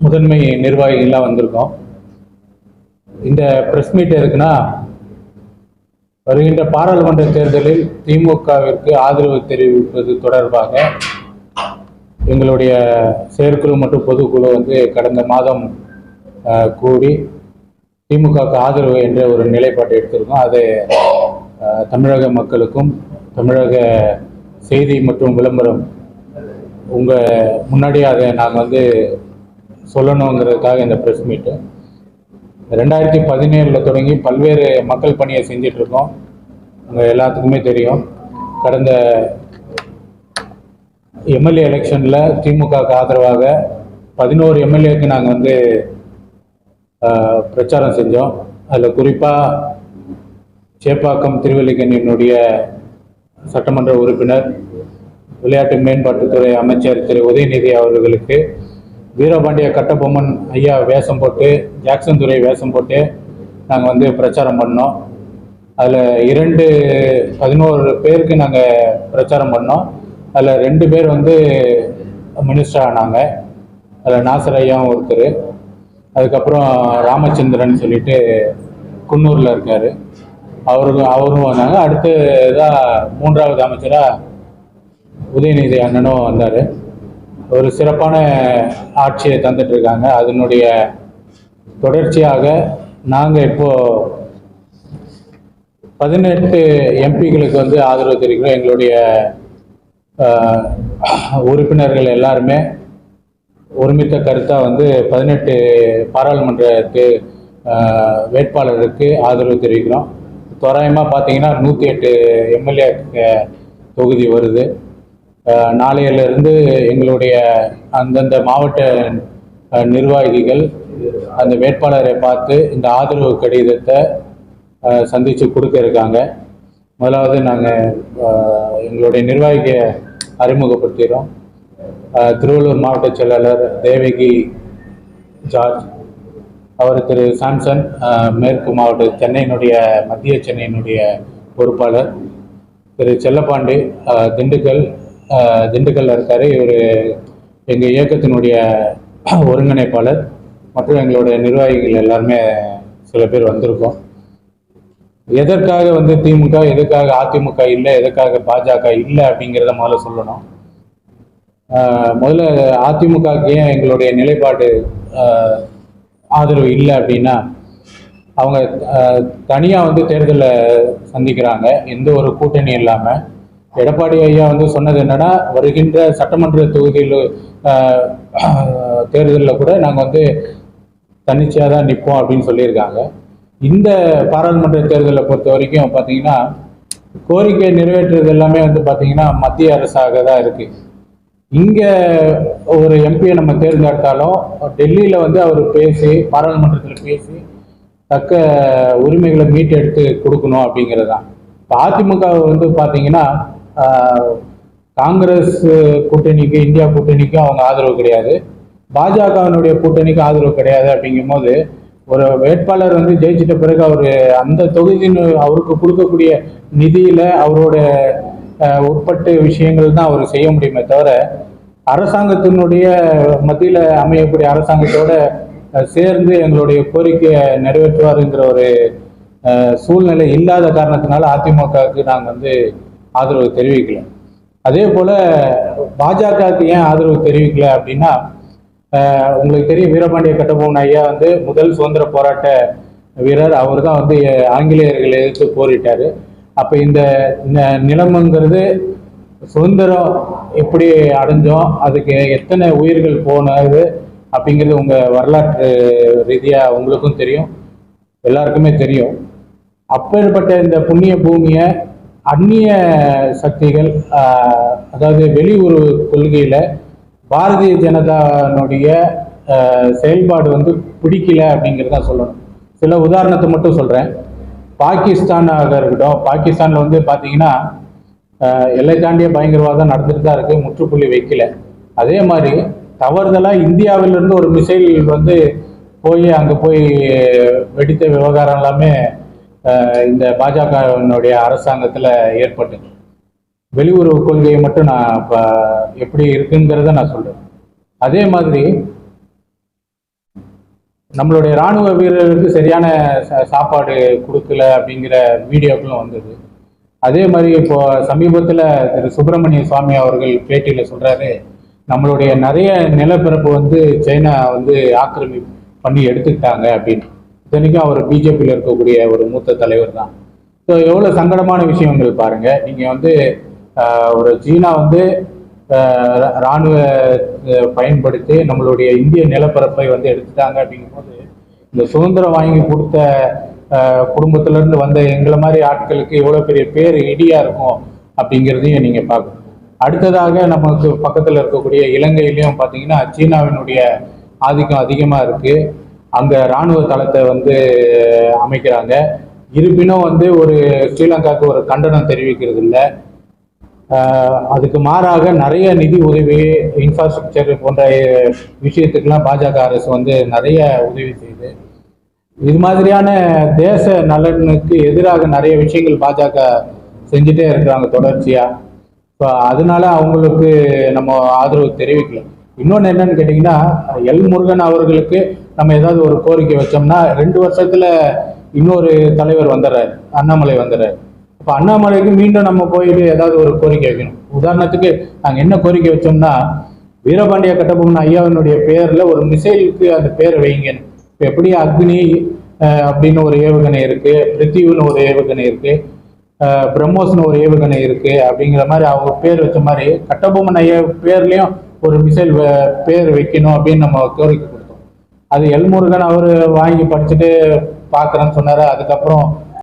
முதன்மை நிர்வாகிகள்லாம் வந்திருக்கோம். இந்த ப்ரெஸ் மீட் இருக்குன்னா வருகின்ற பாராளுமன்ற தேர்தலில் திமுகவிற்கு ஆதரவு தெரிவிப்பது தொடர்பாக எங்களுடைய செயற்குழு மற்றும் பொதுக்குழு வந்து கடந்த மாதம் அஹ், கூடி திமுகவுக்கு ஆதரவு என்ற ஒரு நிலைப்பாட்டை எடுத்திருக்கோம். அதை அஹ், தமிழக மக்களுக்கும் தமிழக செய்தி மற்றும் விளம்பரம் உங்கள் முன்னாடியே அதை நாங்கள் வந்து சொல்லணுங்கிறதுக்காக இந்த ப்ரெஸ் மீட்டு ரெண்டாயிரத்தி பதினேழில் தொடங்கி பல்வேறு மக்கள் பணியை செஞ்சுட்டு இருக்கோம் உங்கள் எல்லாத்துக்குமே தெரியும். கடந்த எம்எல்ஏ எலெக்ஷனில் திமுகவுக்கு ஆதரவாக பதினோரு எம்எல்ஏக்கு நாங்கள் வந்து பிரச்சாரம் செஞ்சோம். அதில் குறிப்பாக சேப்பாக்கம் திருவல்லிக்கண்ணியினுடைய சட்டமன்ற உறுப்பினர் விளையாட்டு மேம்பாட்டுத்துறை அமைச்சர் திரு உதயநிதி அவர்களுக்கு வீரபாண்டிய கட்டபொம்மன் ஐயா வேஷம் போட்டு ஜாக்சன் துறை வேஷம் போட்டு நாங்கள் வந்து பிரச்சாரம் பண்ணோம். அதில் இரண்டு பதினோரு பேருக்கு நாங்கள் பிரச்சாரம் பண்ணோம். அதில் ரெண்டு பேர் வந்து மினிஸ்டர் ஆனாங்க. அதில் நாசர் ஐயாவும் ஒருத்தர். அதுக்கப்புறம் ராமச்சந்திரன் சொல்லிட்டு குன்னூரில் இருக்கார். அவருக்கும் அவரும் வந்தாங்க. அடுத்து தான் மூன்றாவது அமைச்சராக உதயநிதி அண்ணனும் வந்தார். ஒரு சிறப்பான ஆட்சியை தந்துட்டு இருக்காங்க அதனுடைய தொடர்ச்சியாக நாங்கள் இப்போ பதினெட்டு எம்பிகளுக்கு வந்து ஆதரவு தெரிவிக்கிறோம். எங்களுடைய உறுப்பினர்கள் எல்லாருமே ஒருமித்த கருத்தாக வந்து பதினெட்டு பாராளுமன்ற வேட்பாளருக்கு ஆதரவு தெரிவிக்கிறோம். தோராயமாக பார்த்தீங்கன்னா நூற்றி எட்டு எம்எல்ஏ தொகுதி வருது. நாளையிலிருந்து எங்களுடைய அந்தந்த மாவட்ட நிர்வாகிகள் அந்த வேட்பாளரை பார்த்து இந்த ஆதரவு கடிதத்தை சந்தித்து கொடுக்க இருக்காங்க. முதலாவது நாங்கள் எங்களுடைய நிர்வாகியை அறிமுகப்படுத்துகிறோம் திருவள்ளூர் மாவட்ட செயலாளர் தேவகி ஜார்ஜ் அவர் திரு சாம்சன் மேற்கு மாவட்ட சென்னையினுடைய மத்திய சென்னையினுடைய பொறுப்பாளர். திரு செல்லப்பாண்டி திண்டுக்கல் திண்டுக்கல்ல இருக்காரு. இவர் எங்கள் இயக்கத்தினுடைய ஒருங்கிணைப்பாளர். மற்றும் எங்களுடைய நிர்வாகிகள் எல்லாருமே சில பேர் வந்திருக்கோம். எதற்காக வந்து திமுக எதுக்காக அதிமுக இல்லை எதற்காக பாஜக இல்லை அப்படிங்கிறத முதல்ல சொல்லணும். முதல்ல அதிமுகவுக்கு ஏன் எங்களுடைய நிலைப்பாடு ஆதரவு இல்லை அப்படின்னா அவங்க தனியாக வந்து தேர்தலை சந்திக்கிறாங்க. எந்த ஒரு கூட்டணி இல்லாமல் எடப்பாடி ஐயா வந்து சொன்னது என்னன்னா வருகின்ற சட்டமன்ற தொகுதியில் தேர்தலில் கூட நாங்கள் வந்து தன்னிச்சையாக தான் நிற்போம் அப்படின்னு சொல்லியிருக்காங்க. இந்த பாராளுமன்ற தேர்தலை பொறுத்த வரைக்கும் பார்த்தீங்கன்னா கோரிக்கை நிறைவேற்றுறது எல்லாமே வந்து பார்த்தீங்கன்னா மத்திய அரசாக தான் இருக்குது இங்கே ஒரு எம்பியை நம்ம தேர்ந்தெடுத்தாலும் டெல்லியில் வந்து அவர் பேசி பாராளுமன்றத்தில் பேசி தக்க உரிமைகளை மீட்டெடுத்து கொடுக்கணும் அப்படிங்கிறது தான் இப்போ அதிமுக வந்து பார்த்தீங்கன்னா காங்கிரஸ் கூட்டணிக்கு இந்தியா கூட்டணிக்கும் அவங்க ஆதரவு கிடையாது. பாஜகவினுடைய கூட்டணிக்கு ஆதரவு கிடையாது அப்படிங்கும்போது ஒரு வேட்பாளர் வந்து ஜெயிச்சிட்ட பிறகு அவர் அந்த தொகுதியின் அவருக்கு கொடுக்கக்கூடிய நிதியில அவரோட உட்பட்டு விஷயங்கள் தான் அவர் செய்ய முடியுமே தவிர அரசாங்கத்தினுடைய மத்தியில் அமையக்கூடிய அரசாங்கத்தோட சேர்ந்து எங்களுடைய கோரிக்கையை நிறைவேற்றுவாருங்கிற ஒரு சூழ்நிலை இல்லாத காரணத்தினால அதிமுகவுக்கு நாங்கள் வந்து ஆதரவு தெரிவிக்கல. அதே போல் பாஜகவுக்கு ஏன் ஆதரவு தெரிவிக்கல அப்படின்னா உங்களுக்கு தெரியும் வீரபாண்டிய கட்டபொம்மன் ஐயா வந்து முதல் சுதந்திர போராட்ட வீரர். அவர் தான் வந்து ஆங்கிலேயர்களை எதிர்த்து போரிட்டார். அப்போ இந்த நிலமங்கிறது சுதந்திரம் எப்படி அடைஞ்சோம் அதுக்கு எத்தனை உயிர்கள் போனது அப்படிங்கிறது உங்கள் வரலாற்று ரீதியாக உங்களுக்கும் தெரியும். எல்லாருக்குமே தெரியும். அப்பேற்பட்ட இந்த புண்ணிய பூமியை அந்நிய சக்திகள் அதாவது வெளியுறவு கொள்கையில் பாரதிய ஜனதானுடைய செயல்பாடு வந்து பிடிக்கல அப்படிங்கிறத சொல்லணும். சில உதாரணத்தை மட்டும் சொல்கிறேன் பாகிஸ்தானாக இருக்கட்டும் பாகிஸ்தானில் வந்து பார்த்தீங்கன்னா எல்லை தாண்டிய பயங்கரவாதம் நடந்துட்டு தான் இருக்குது முற்றுப்புள்ளி வைக்கல. அதே மாதிரி தவறுதலாக இந்தியாவிலிருந்து ஒரு மிசைல் வந்து போய் அங்கே போய் வெடித்த விவகாரம் எல்லாமே இந்த பாஜகவினுடைய அரசாங்கத்துல ஏற்பட்டது. வெளியுறவு கொள்கையை மட்டும் நான் இப்போ எப்படி இருக்குங்கிறத நான் சொல்றேன். அதே மாதிரி நம்மளுடைய ராணுவ வீரர்களுக்கு சரியான ச- சாப்பாடு கொடுக்கல அப்படிங்கிற வீடியோக்களும் வந்தது. அதே மாதிரி இப்போ சமீபத்தில் திரு சுப்பிரமணிய சுவாமி அவர்கள் பேட்டியில் சொல்றாரு நம்மளுடைய நிறைய நிலப்பரப்பு வந்து சைனா வந்து ஆக்கிரமி பண்ணி எடுத்துக்கிட்டாங்க அப்படின்னு. இத்தனைக்கும் அவர் பிஜேபியில் இருக்கக்கூடிய ஒரு மூத்த தலைவர் தான். ஸோ எவ்வளோ சங்கடமான விஷயங்கள் பாருங்கள் நீங்கள் வந்து ஒரு சீனா வந்து இராணுவ ரா- ராணுவ பயன்படுத்தி நம்மளுடைய இந்திய நிலப்பரப்பை வந்து எடுத்துட்டாங்க அப்படிங்கும்போது இந்த சுதந்திரம் வாங்கி கொடுத்த குடும்பத்திலேருந்து வந்த எங்களை மாதிரி ஆட்களுக்கு எவ்வளோ பெரிய பேர் இடியாக இருக்கும் அப்படிங்கிறதையும் நீங்கள் பார்க்கணும். அடுத்ததாக நமக்கு பக்கத்தில் இருக்கக்கூடிய இலங்கையிலையும் பார்த்தீங்கன்னா சீனாவினுடைய ஆதிக்கம் அதிகமாக இருக்குது அங்கே இராணுவ தளத்தை வந்து அமைக்கிறாங்க. இருப்பினும் வந்து ஒரு ஸ்ரீலங்காவுக்கு ஒரு கண்டனம் தெரிவிக்கிறது இல்லை அதுக்கு மாறாக நிறைய நிதி உதவி இன்ஃப்ராஸ்ட்ரக்சர் போன்ற விஷயத்துக்கெல்லாம் பாஜக அரசு வந்து நிறைய உதவி செய்யுது இது மாதிரியான தேச நலனுக்கு எதிராக நிறைய விஷயங்கள் பாஜக செஞ்சுட்டே இருக்கிறாங்க தொடர்ச்சியாக ஸோ அதனால அவங்களுக்கு நம்ம ஆதரவு தெரிவிக்கல. இன்னொன்று என்னன்னு கேட்டிங்கன்னா எல் முருகன் அவர்களுக்கு நம்ம ஏதாவது ஒரு கோரிக்கை வச்சோம்னா ரெண்டு வருஷத்தில் இன்னொரு தலைவர் வந்துடுறாரு அண்ணாமலை வந்துடுறாரு. இப்போ அண்ணாமலைக்கு மீண்டும் நம்ம போயிட்டு ஏதாவது ஒரு கோரிக்கை வைக்கணும். உதாரணத்துக்கு நாங்கள் என்ன கோரிக்கை வச்சோம்னா வீரபாண்டிய கட்டபொம்மன் ஐயாவினுடைய பேரில் ஒரு மிசைலுக்கு அந்த பேரை வைங்கன்னு இப்போ எப்படி அக்னி அப்படின்னு ஒரு ஏவுகணை இருக்குது பிருத்திவின்னு ஒரு ஏவுகணை இருக்குது பிரம்மோஸ்னு ஒரு ஏவுகணை இருக்குது அப்படிங்கிற மாதிரி அவங்க பேர் வச்ச மாதிரி கட்டபொம்மன் ஐயா பேர்லேயும் ஒரு மிசைல் பேர் வைக்கணும் அப்படின்னு நம்ம கோரிக்கை கொடுத்தோம். அது எல்முருகன் அவர் வாங்கி படிச்சுட்டு பார்க்குறேன்னு சொன்னார். அதுக்கப்புறம்